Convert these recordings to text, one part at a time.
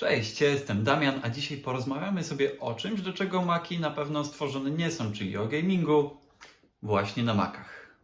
Cześć, jestem Damian, a dzisiaj porozmawiamy sobie o czymś, do czego Maki na pewno stworzone nie są, czyli o gamingu właśnie na Macach.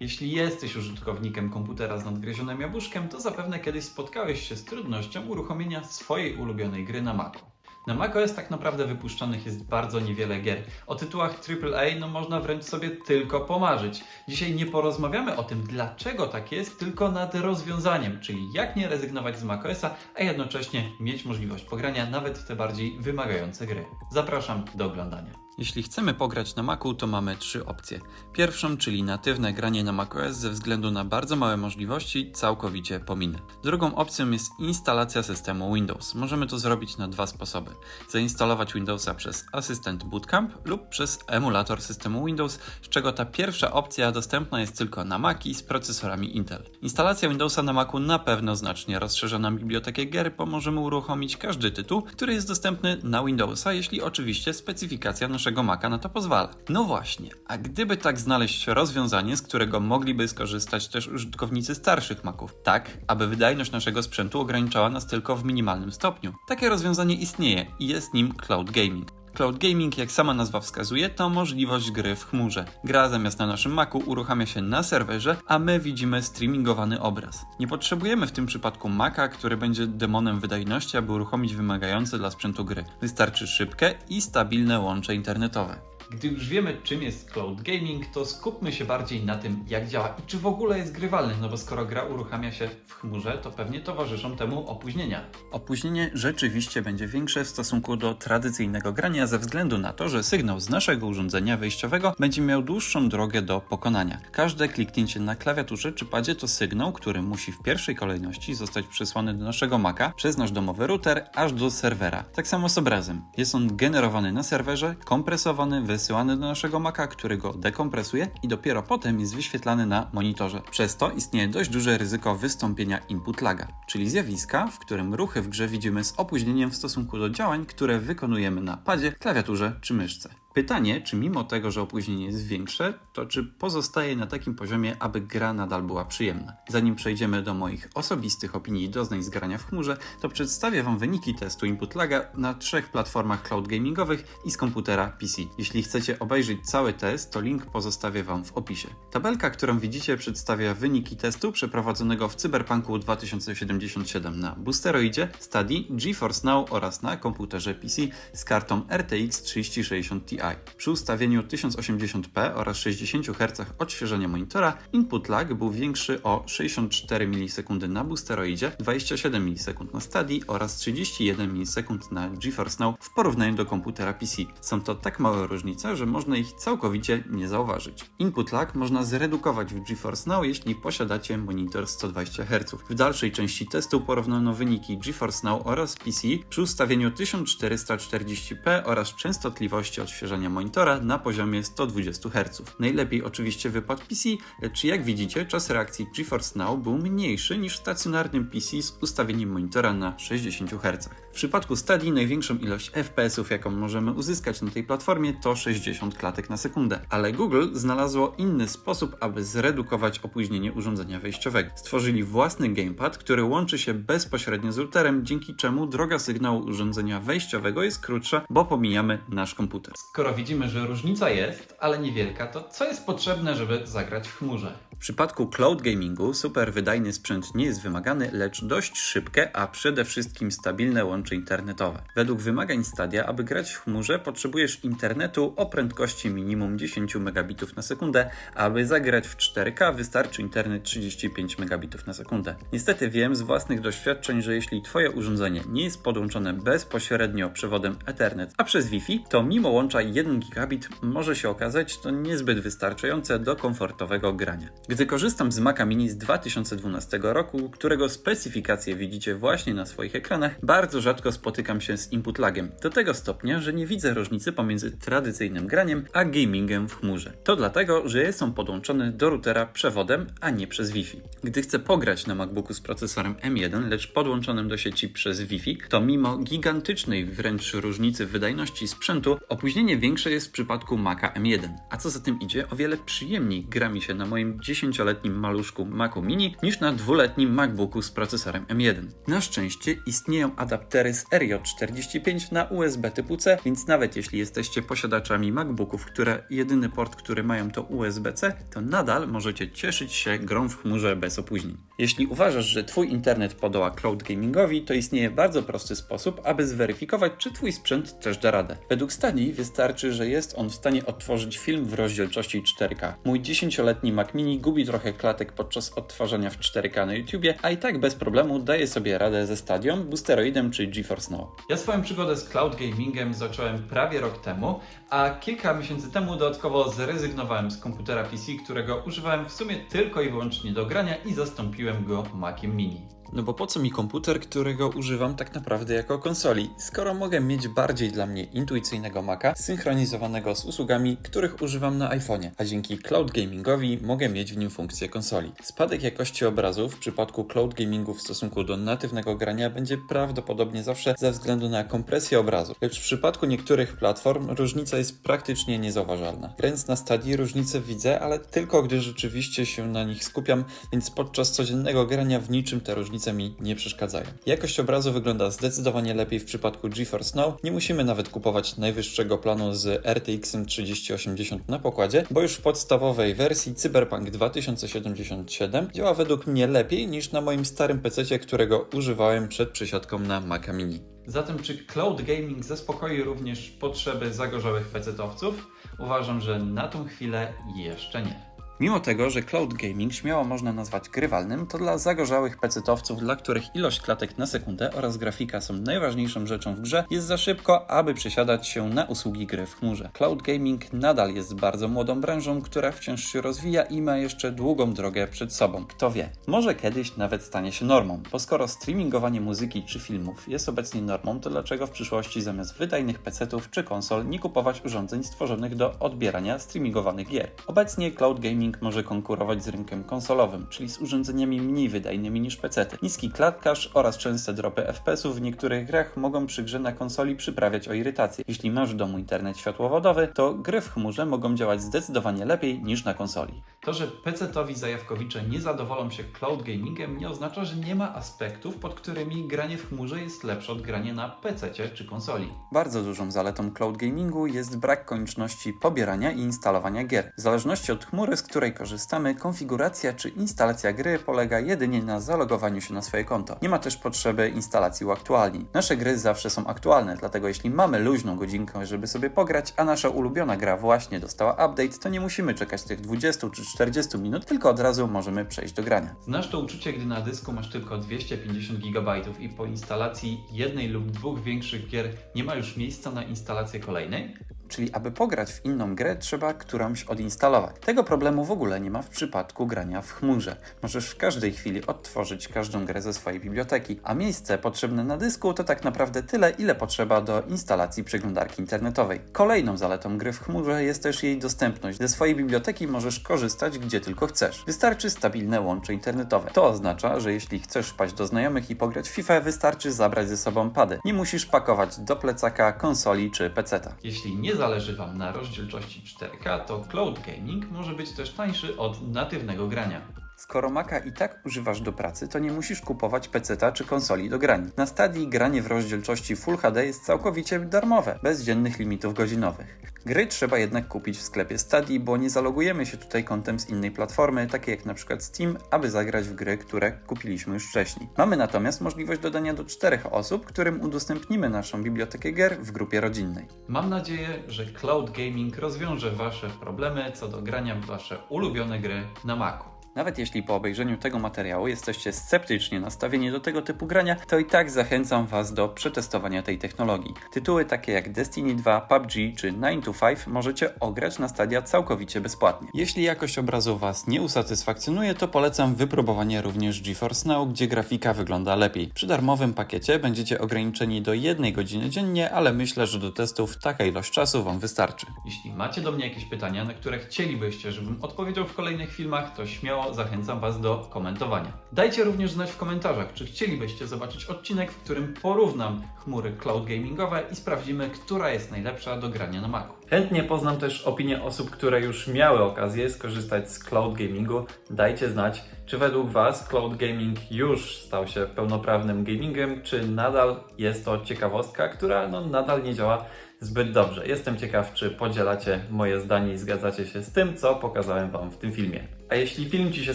Jeśli jesteś użytkownikiem komputera z nadgryzionym jabłuszkiem, to zapewne kiedyś spotkałeś się z trudnością uruchomienia swojej ulubionej gry na Macu. Na macOS tak naprawdę wypuszczonych jest bardzo niewiele gier. O tytułach AAA no można wręcz sobie tylko pomarzyć. Dzisiaj nie porozmawiamy o tym, dlaczego tak jest, tylko nad rozwiązaniem, czyli jak nie rezygnować z macOSa, a jednocześnie mieć możliwość pogrania nawet w te bardziej wymagające gry. Zapraszam do oglądania. Jeśli chcemy pograć na Macu, to mamy trzy opcje. Pierwszą, czyli natywne granie na macOS ze względu na bardzo małe możliwości, całkowicie pominę. Drugą opcją jest instalacja systemu Windows. Możemy to zrobić na dwa sposoby. Zainstalować Windowsa przez asystent Bootcamp lub przez emulator systemu Windows, z czego ta pierwsza opcja dostępna jest tylko na Maci z procesorami Intel. Instalacja Windowsa na Macu na pewno znacznie rozszerza nam bibliotekę gier, bo możemy uruchomić każdy tytuł, który jest dostępny na Windowsa, jeśli oczywiście specyfikacja naszego Maca na to pozwala. No właśnie, a gdyby tak znaleźć rozwiązanie, z którego mogliby skorzystać też użytkownicy starszych Maców, tak aby wydajność naszego sprzętu ograniczała nas tylko w minimalnym stopniu. Takie rozwiązanie istnieje i jest nim cloud gaming. Cloud gaming, jak sama nazwa wskazuje, to możliwość gry w chmurze. Gra zamiast na naszym Macu uruchamia się na serwerze, a my widzimy streamingowany obraz. Nie potrzebujemy w tym przypadku Maca, który będzie demonem wydajności, aby uruchomić wymagające dla sprzętu gry. Wystarczy szybkie i stabilne łącze internetowe. Gdy już wiemy, czym jest cloud gaming, to skupmy się bardziej na tym, jak działa i czy w ogóle jest grywalny, no bo skoro gra uruchamia się w chmurze, to pewnie towarzyszą temu opóźnienia. Opóźnienie rzeczywiście będzie większe w stosunku do tradycyjnego grania ze względu na to, że sygnał z naszego urządzenia wyjściowego będzie miał dłuższą drogę do pokonania. Każde kliknięcie na klawiaturze czy padzie to sygnał, który musi w pierwszej kolejności zostać przesłany do naszego Maca przez nasz domowy router aż do serwera. Tak samo z obrazem. Jest on generowany na serwerze, kompresowany, wysyłany do naszego Maca, który go dekompresuje i dopiero potem jest wyświetlany na monitorze. Przez to istnieje dość duże ryzyko wystąpienia input laga, czyli zjawiska, w którym ruchy w grze widzimy z opóźnieniem w stosunku do działań, które wykonujemy na padzie, klawiaturze czy myszce. Pytanie, czy mimo tego, że opóźnienie jest większe, to czy pozostaje na takim poziomie, aby gra nadal była przyjemna? Zanim przejdziemy do moich osobistych opinii i doznań z grania w chmurze, to przedstawię Wam wyniki testu input laga na trzech platformach cloud gamingowych i z komputera PC. Jeśli chcecie obejrzeć cały test, to link pozostawię Wam w opisie. Tabelka, którą widzicie, przedstawia wyniki testu przeprowadzonego w Cyberpunku 2077 na Boosteroidzie, Stadii, GeForce Now oraz na komputerze PC z kartą RTX 3060 Ti. Przy ustawieniu 1080p oraz 60 Hz odświeżenia monitora input lag był większy o 64 ms na Boosteroidzie, 27 ms na Stadii oraz 31 ms na GeForce Now w porównaniu do komputera PC. Są to tak małe różnice, że można ich całkowicie nie zauważyć. Input lag można zredukować w GeForce Now, jeśli posiadacie monitor 120 Hz. W dalszej części testu porównano wyniki GeForce Now oraz PC przy ustawieniu 1440p oraz częstotliwości odświeżania monitora na poziomie 120 Hz. Najlepiej oczywiście wypadł PC, lecz jak widzicie czas reakcji GeForce Now był mniejszy niż w stacjonarnym PC z ustawieniem monitora na 60 Hz. W przypadku Stadia największą ilość FPS-ów jaką możemy uzyskać na tej platformie to 60 klatek na sekundę, ale Google znalazło inny sposób, aby zredukować opóźnienie urządzenia wejściowego. Stworzyli własny gamepad, który łączy się bezpośrednio z routerem, dzięki czemu droga sygnału urządzenia wejściowego jest krótsza, bo pomijamy nasz komputer. Skoro widzimy, że różnica jest, ale niewielka, to co jest potrzebne, żeby zagrać w chmurze? W przypadku cloud gamingu super wydajny sprzęt nie jest wymagany, lecz dość szybkie, a przede wszystkim stabilne łącze internetowe. Według wymagań Stadia, aby grać w chmurze, potrzebujesz internetu o prędkości minimum 10 megabitów na sekundę, aby zagrać w 4K wystarczy internet 35 megabitów na sekundę. Niestety wiem z własnych doświadczeń, że jeśli Twoje urządzenie nie jest podłączone bezpośrednio przewodem Ethernet, a przez Wi-Fi, to mimo łącza 1 gigabit może się okazać to niezbyt wystarczające do komfortowego grania. Gdy korzystam z Maca Mini z 2012 roku, którego specyfikacje widzicie właśnie na swoich ekranach, bardzo rzadko spotykam się z input lagiem. Do tego stopnia, że nie widzę różnicy pomiędzy tradycyjnym graniem a gamingiem w chmurze. To dlatego, że jest on podłączony do routera przewodem, a nie przez Wi-Fi. Gdy chcę pograć na MacBooku z procesorem M1, lecz podłączonym do sieci przez Wi-Fi, to mimo gigantycznej wręcz różnicy wydajności sprzętu, opóźnienie większe jest w przypadku Maca M1, a co za tym idzie, o wiele przyjemniej gra mi się na moim 10-letnim maluszku Macu Mini niż na dwuletnim MacBooku z procesorem M1. Na szczęście istnieją adaptery z RJ45 na USB typu C, więc nawet jeśli jesteście posiadaczami MacBooków, które jedyny port, który mają to USB-C, to nadal możecie cieszyć się grą w chmurze bez opóźnień. Jeśli uważasz, że Twój internet podoła cloud gamingowi, to istnieje bardzo prosty sposób, aby zweryfikować, czy Twój sprzęt też da radę. Według Stadii wystarczy, że jest on w stanie odtworzyć film w rozdzielczości 4K. Mój 10-letni Mac Mini gubi trochę klatek podczas odtwarzania w 4K na YouTubie, a i tak bez problemu daje sobie radę ze Stadią, Boosteroidem czy GeForce Now. Ja swoją przygodę z cloud gamingiem zacząłem prawie rok temu, a kilka miesięcy temu dodatkowo zrezygnowałem z komputera PC, którego używałem w sumie tylko i wyłącznie do grania i zastąpiłem go Maciem Mini. No bo po co mi komputer, którego używam tak naprawdę jako konsoli, skoro mogę mieć bardziej dla mnie intuicyjnego Maca, synchronizowanego z usługami, których używam na iPhone'ie, a dzięki cloud gamingowi mogę mieć w nim funkcję konsoli. Spadek jakości obrazu w przypadku cloud gamingu w stosunku do natywnego grania będzie prawdopodobnie zawsze ze względu na kompresję obrazu, lecz w przypadku niektórych platform różnica jest praktycznie niezauważalna. Grając na stadii różnice widzę, ale tylko gdy rzeczywiście się na nich skupiam, więc podczas codziennego grania w niczym te różnice mi nie przeszkadzają. Jakość obrazu wygląda zdecydowanie lepiej w przypadku GeForce Now. Nie musimy nawet kupować najwyższego planu z RTX 3080 na pokładzie, bo już w podstawowej wersji Cyberpunk 2077 działa według mnie lepiej niż na moim starym PC, którego używałem przed przesiadką na Maca Mini. Zatem czy cloud gaming zaspokoi również potrzeby zagorzałych PC-towców? Uważam, że na tą chwilę jeszcze nie. Mimo tego, że cloud gaming śmiało można nazwać grywalnym, to dla zagorzałych pecetowców, dla których ilość klatek na sekundę oraz grafika są najważniejszą rzeczą w grze, jest za szybko, aby przesiadać się na usługi gry w chmurze. Cloud gaming nadal jest bardzo młodą branżą, która wciąż się rozwija i ma jeszcze długą drogę przed sobą. Kto wie, może kiedyś nawet stanie się normą, bo skoro streamingowanie muzyki czy filmów jest obecnie normą, to dlaczego w przyszłości zamiast wydajnych pecetów czy konsol nie kupować urządzeń stworzonych do odbierania streamingowanych gier? Obecnie cloud gaming może konkurować z rynkiem konsolowym, czyli z urządzeniami mniej wydajnymi niż PC. Niski klatkarz oraz częste dropy FPS-ów w niektórych grach mogą przy grze na konsoli przyprawiać o irytację. Jeśli masz w domu internet światłowodowy, to gry w chmurze mogą działać zdecydowanie lepiej niż na konsoli. To, że PC-towi zajawkowicze nie zadowolą się cloud gamingiem nie oznacza, że nie ma aspektów, pod którymi granie w chmurze jest lepsze od grania na PC czy konsoli. Bardzo dużą zaletą cloud gamingu jest brak konieczności pobierania i instalowania gier. W zależności od chmury, z której korzystamy, konfiguracja czy instalacja gry polega jedynie na zalogowaniu się na swoje konto. Nie ma też potrzeby instalacji uaktualnień. Nasze gry zawsze są aktualne, dlatego jeśli mamy luźną godzinkę, żeby sobie pograć, a nasza ulubiona gra właśnie dostała update, to nie musimy czekać tych 20 czy 40 minut, tylko od razu możemy przejść do grania. Znasz to uczucie, gdy na dysku masz tylko 250 GB i po instalacji jednej lub dwóch większych gier nie ma już miejsca na instalację kolejnej? Czyli aby pograć w inną grę, trzeba którąś odinstalować. Tego problemu w ogóle nie ma w przypadku grania w chmurze. Możesz w każdej chwili odtworzyć każdą grę ze swojej biblioteki, a miejsce potrzebne na dysku to tak naprawdę tyle, ile potrzeba do instalacji przeglądarki internetowej. Kolejną zaletą gry w chmurze jest też jej dostępność. Ze swojej biblioteki możesz korzystać gdzie tylko chcesz. Wystarczy stabilne łącze internetowe. To oznacza, że jeśli chcesz wpaść do znajomych i pograć w FIFA, wystarczy zabrać ze sobą pady. Nie musisz pakować do plecaka, konsoli czy peceta. Jeśli nie zależy Wam na rozdzielczości 4K, to cloud gaming może być też tańszy od natywnego grania. Skoro Maca i tak używasz do pracy, to nie musisz kupować peceta czy konsoli do grania. Na stadii granie w rozdzielczości Full HD jest całkowicie darmowe, bez dziennych limitów godzinowych. Gry trzeba jednak kupić w sklepie Stadii, bo nie zalogujemy się tutaj kontem z innej platformy, takiej jak np. Steam, aby zagrać w gry, które kupiliśmy już wcześniej. Mamy natomiast możliwość dodania do czterech osób, którym udostępnimy naszą bibliotekę gier w grupie rodzinnej. Mam nadzieję, że cloud gaming rozwiąże Wasze problemy co do grania w Wasze ulubione gry na Macu. Nawet jeśli po obejrzeniu tego materiału jesteście sceptycznie nastawieni do tego typu grania, to i tak zachęcam Was do przetestowania tej technologii. Tytuły takie jak Destiny 2, PUBG czy 9 to 5 możecie ograć na stadia całkowicie bezpłatnie. Jeśli jakość obrazu Was nie usatysfakcjonuje, to polecam wypróbowanie również GeForce Now, gdzie grafika wygląda lepiej. Przy darmowym pakiecie będziecie ograniczeni do jednej godziny dziennie, ale myślę, że do testów taka ilość czasu Wam wystarczy. Jeśli macie do mnie jakieś pytania, na które chcielibyście, żebym odpowiedział w kolejnych filmach, to śmiało zachęcam Was do komentowania. Dajcie również znać w komentarzach, czy chcielibyście zobaczyć odcinek, w którym porównam chmury cloud gamingowe i sprawdzimy, która jest najlepsza do grania na Macu. Chętnie poznam też opinie osób, które już miały okazję skorzystać z cloud gamingu. Dajcie znać, czy według Was cloud gaming już stał się pełnoprawnym gamingiem, czy nadal jest to ciekawostka, która no, nadal nie działa zbyt dobrze. Jestem ciekaw, czy podzielacie moje zdanie i zgadzacie się z tym, co pokazałem Wam w tym filmie. A jeśli film Ci się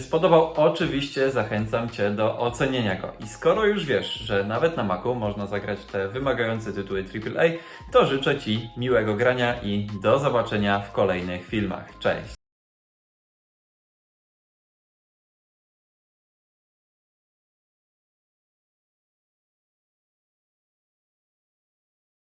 spodobał, oczywiście zachęcam Cię do ocenienia go. I skoro już wiesz, że nawet na Macu można zagrać te wymagające tytuły AAA, to życzę Ci miłego grania i do zobaczenia w kolejnych filmach. Cześć!